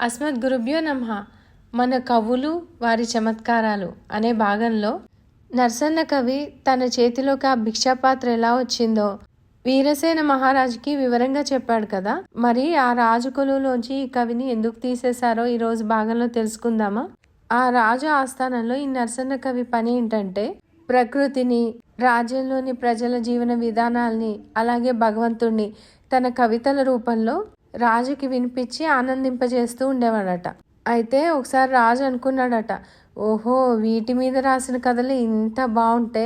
అస్మద్ గురుభ్యో నమ. మన కవులు వారి చమత్కారాలు అనే భాగంలో నర్సన్న కవి తన చేతిలోకి ఆ భిక్షాపాత్ర ఎలా వచ్చిందో వీరసేన మహారాజుకి వివరంగా చెప్పాడు కదా. మరి ఆ రాజు కొలువులోంచి ఈ కవిని ఎందుకు తీసేశారో ఈ రోజు భాగంలో తెలుసుకుందామా? ఆ రాజు ఆస్థానంలో ఈ నర్సన్న కవి పని ఏంటంటే ప్రకృతిని రాజ్యంలోని ప్రజల జీవన విధానాల్ని అలాగే భగవంతుణ్ణి తన కవితల రూపంలో రాజుకి వినిపించి ఆనందింపజేస్తూ ఉండేవాడట. అయితే ఒకసారి రాజు అనుకున్నాడట ఓహో వీటి మీద రాసిన కథలు ఇంత బాగుంటే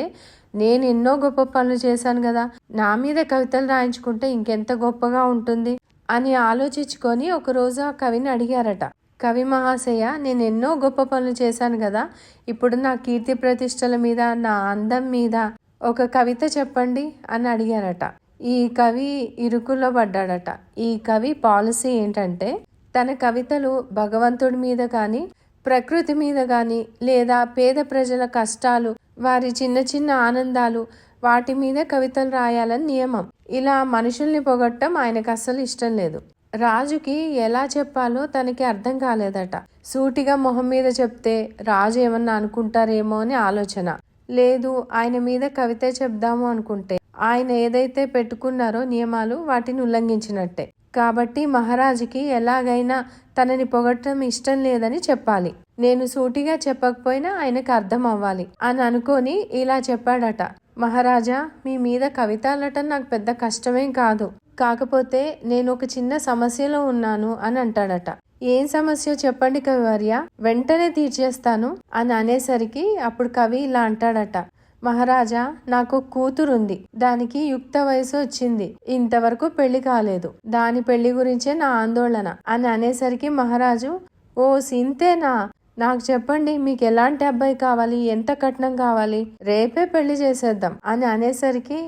నేను ఎన్నో గొప్ప పనులు చేశాను కదా నా మీద కవితలు రాయించుకుంటే ఇంకెంత గొప్పగా ఉంటుంది అని ఆలోచించుకొని ఒకరోజు ఆ కవిని అడిగారట. కవి మహాశయ నేను ఎన్నో గొప్ప పనులు చేశాను కదా ఇప్పుడు నా కీర్తి ప్రతిష్టల మీద నా అందం మీద ఒక కవిత చెప్పండి అని అడిగారట. ఈ కవి ఇరుకులో పడ్డాడట. ఈ కవి పాలసీ ఏంటంటే తన కవితలు భగవంతుడి మీద కానీ ప్రకృతి మీద కానీ లేదా పేద ప్రజల కష్టాలు వారి చిన్న చిన్న ఆనందాలు వాటి మీద కవితలు రాయాలని నియమం. ఇలా మనుషుల్ని పొగట్టం ఆయనకు అస్సలు ఇష్టం లేదు. రాజుకి ఎలా చెప్పాలో తనకి అర్థం కాలేదట. సూటిగా మొహం మీద చెప్తే రాజు ఏమన్నా అనుకుంటారేమో అని ఆలోచన. లేదు ఆయన మీద కవిత చెప్దాము అనుకుంటే. ఆయన ఏదైతే పెట్టుకున్నారో నియమాలు వాటిని ఉల్లంఘించినట్టే. కాబట్టి మహారాజుకి ఎలాగైనా తనని పొగట్టడం ఇష్టం లేదని చెప్పాలి. నేను సూటిగా చెప్పకపోయినా ఆయనకు అర్థం అవ్వాలి అని అనుకొని ఇలా చెప్పాడట. మహారాజా మీ మీద కవిత నాకు పెద్ద కష్టమేం కాదు. కాకపోతే నేను ఒక చిన్న సమస్యలో ఉన్నాను అని అంటాడట. ఏం సమస్య చెప్పండి కవివర్య? వెంటనే తీర్చేస్తాను అని అనేసరికి అప్పుడు కవి ఇలా అంటాడట. మహారాజా నాకు కూతురుంది. దానికి యుక్త వయసు వచ్చింది. ఇంతవరకు పెళ్ళి కాలేదు. దాని పెళ్ళి గురించే నా ఆందోళన అని అనేసరికి మహారాజు ఓ సింతేనా? నాకు చెప్పండి మీకు ఎలాంటి అబ్బాయి కావాలి? ఎంత కట్నం కావాలి? రేపే పెళ్ళి చేసేద్దాం అని అనేసరికి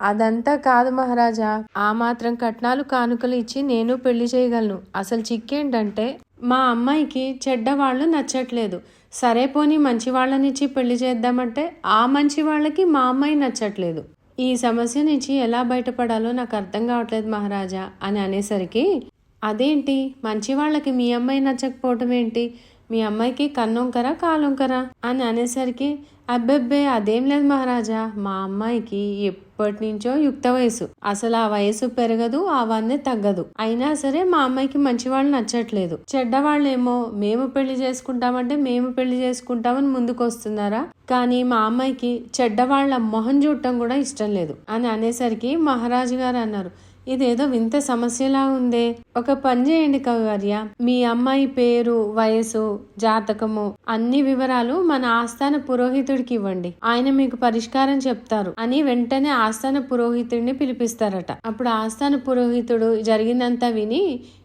అదంతా కాదు మహారాజా. ఆ మాత్రం కట్నాలు కానుకలు ఇచ్చి నేను పెళ్ళి చేయగలను. అసలు చిక్కేంటంటే మా అమ్మాయికి చెడ్డవాళ్ళు నచ్చట్లేదు. సరే పోనీ మంచి వాళ్ళనిచ్చి పెళ్ళి చేద్దామంటే ఆ మంచి వాళ్ళకి మా అమ్మాయి నచ్చట్లేదు. ఈ సమస్య నుంచి ఎలా బయటపడాలో నాకు అర్థం కావట్లేదు మహారాజా అని అనేసరికి అదేంటి? మంచి వాళ్ళకి మీ అమ్మాయి నచ్చకపోవటం ఏంటి? మీ అమ్మాయికి కన్నొంకరా కాలొంకరా? అని అనేసరికి అబ్బెబ్బే అదేం లేదు మహారాజా. మా అమ్మాయికి ఎప్పటి నుంచో యుక్త వయసు. అసలు ఆ వయసు పెరగదు అవన్నీ తగ్గదు. అయినా సరే మా అమ్మాయికి మంచి వాళ్ళు నచ్చట్లేదు. చెడ్డవాళ్ళేమో మేము పెళ్ళి చేసుకుంటామంటే మేము పెళ్ళి చేసుకుంటామని ముందుకు వస్తున్నారా కానీ మా అమ్మాయికి చెడ్డవాళ్ళ మొహం చూడటం కూడా ఇష్టం లేదు. అని అనేసరికి మహారాజు గారు అన్నారు. ఇదేదో వింత సమస్యలా ఉందే. ఒక పని చేయండి కవివర్య మీ అమ్మాయి పేరు వయసు జాతకము అన్ని వివరాలు మన ఆస్థాన పురోహితుడికి ఇవ్వండి. ఆయన మీకు పరిష్కారం చెప్తారు అని వెంటనే ఆస్థాన పురోహితుడిని పిలిపిస్తారట. అప్పుడు ఆస్థాన పురోహితుడు జరిగిందంతా విని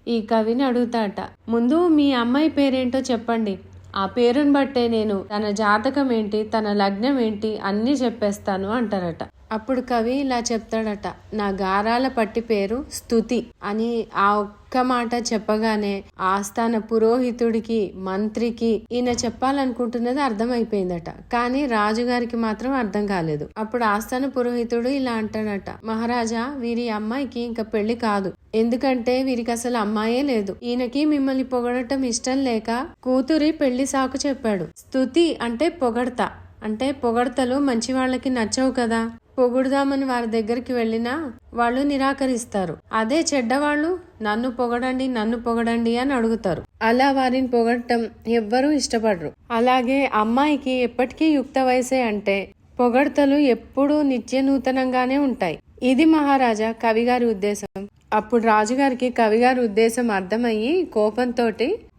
ఈ కవిని అడుగుతాట. ముందు మీ అమ్మాయి పేరేంటో చెప్పండి. ఆ పేరుని బట్టే నేను తన జాతకం ఏంటి తన లగ్నం ఏంటి అన్నీ చెప్పేస్తాను అంటారట. అప్పుడు కవి ఇలా చెప్తాడట నా గారాల పట్టి పేరు స్థుతి అని ఆ ఒక్క మాట చెప్పగానే ఆస్థాన పురోహితుడికి మంత్రికి ఈయన చెప్పాలనుకుంటున్నది అర్థమైపోయిందట. కానీ రాజుగారికి మాత్రం అర్థం కాలేదు. అప్పుడు ఆస్థాన పురోహితుడు ఇలా అంటాడట మహారాజా వీరి అమ్మాయికి ఇంకా పెళ్ళి కాదు. ఎందుకంటే వీరికి అసలు అమ్మాయే లేదు. ఈయనకి మిమ్మల్ని పొగడటం ఇష్టం లేక కూతురి పెళ్ళి సాకు చెప్పాడు. స్థుతి అంటే పొగడత. అంటే పొగడతలు మంచి వాళ్ళకి నచ్చవు కదా. పొగుడుదామని వారి దగ్గరికి వెళ్ళినా వాళ్ళు నిరాకరిస్తారు. అదే చెడ్డవాళ్ళు నన్ను పొగడండి నన్ను పొగడండి అని అడుగుతారు. అలా వారిని పొగడటం ఎవ్వరూ ఇష్టపడరు. అలాగే అమ్మాయికి ఎప్పటికీ యుక్త వయసే అంటే పొగడతలు ఎప్పుడూ నిత్య నూతనంగానే ఉంటాయి. ఇది మహారాజా కవిగారి ఉద్దేశం. అప్పుడు రాజుగారికి కవిగారి ఉద్దేశం అర్థమయ్యి కోపంతో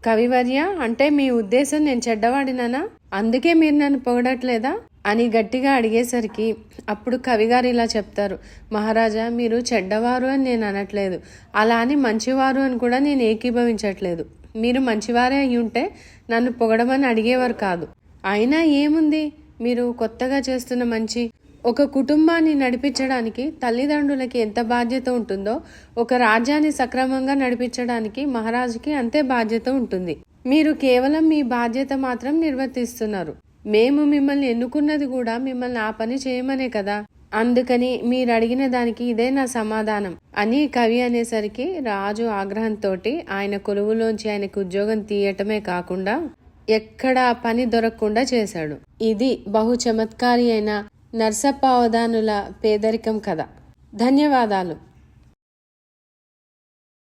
కవివర్య అంటే మీ ఉద్దేశం నేను చెడ్డవాడినానా? అందుకే మీరు నన్ను పొగడట్లేదా? అని గట్టిగా అడిగేసరికి అప్పుడు కవిగారు ఇలా చెప్తారు మహారాజా మీరు చెడ్డవారు అని నేను అనట్లేదు. అలా అని మంచివారు అని కూడా నేను ఏకీభవించట్లేదు. మీరు మంచివారే అయి ఉంటే నన్ను పొగడమని అడిగేవారు కాదు. అయినా ఏముంది? మీరు కొత్తగా చేస్తున్న మంచి ఒక కుటుంబాన్ని నడిపించడానికి తల్లిదండ్రులకి ఎంత బాధ్యత ఉంటుందో ఒక రాజ్యాన్ని సక్రమంగా నడిపించడానికి మహారాజుకి అంతే బాధ్యత ఉంటుంది. మీరు కేవలం మీ బాధ్యత మాత్రం నిర్వర్తిస్తున్నారు. మేము మిమ్మల్ని ఎన్నుకున్నది కూడా మిమ్మల్ని ఆ పని చేయమనే కదా. అందుకని మీరు అడిగిన దానికి ఇదే నా సమాధానం. అని కవి అనేసరికి రాజు ఆగ్రహంతో ఆయన కొలువులోంచి ఆయనకు ఉద్యోగం తీయటమే కాకుండా ఎక్కడా పని దొరకకుండా చేశాడు. ఇది బహు చమత్కారి అయిన నర్సప్ప అవధానుల పేదరికం కథ. ధన్యవాదాలు.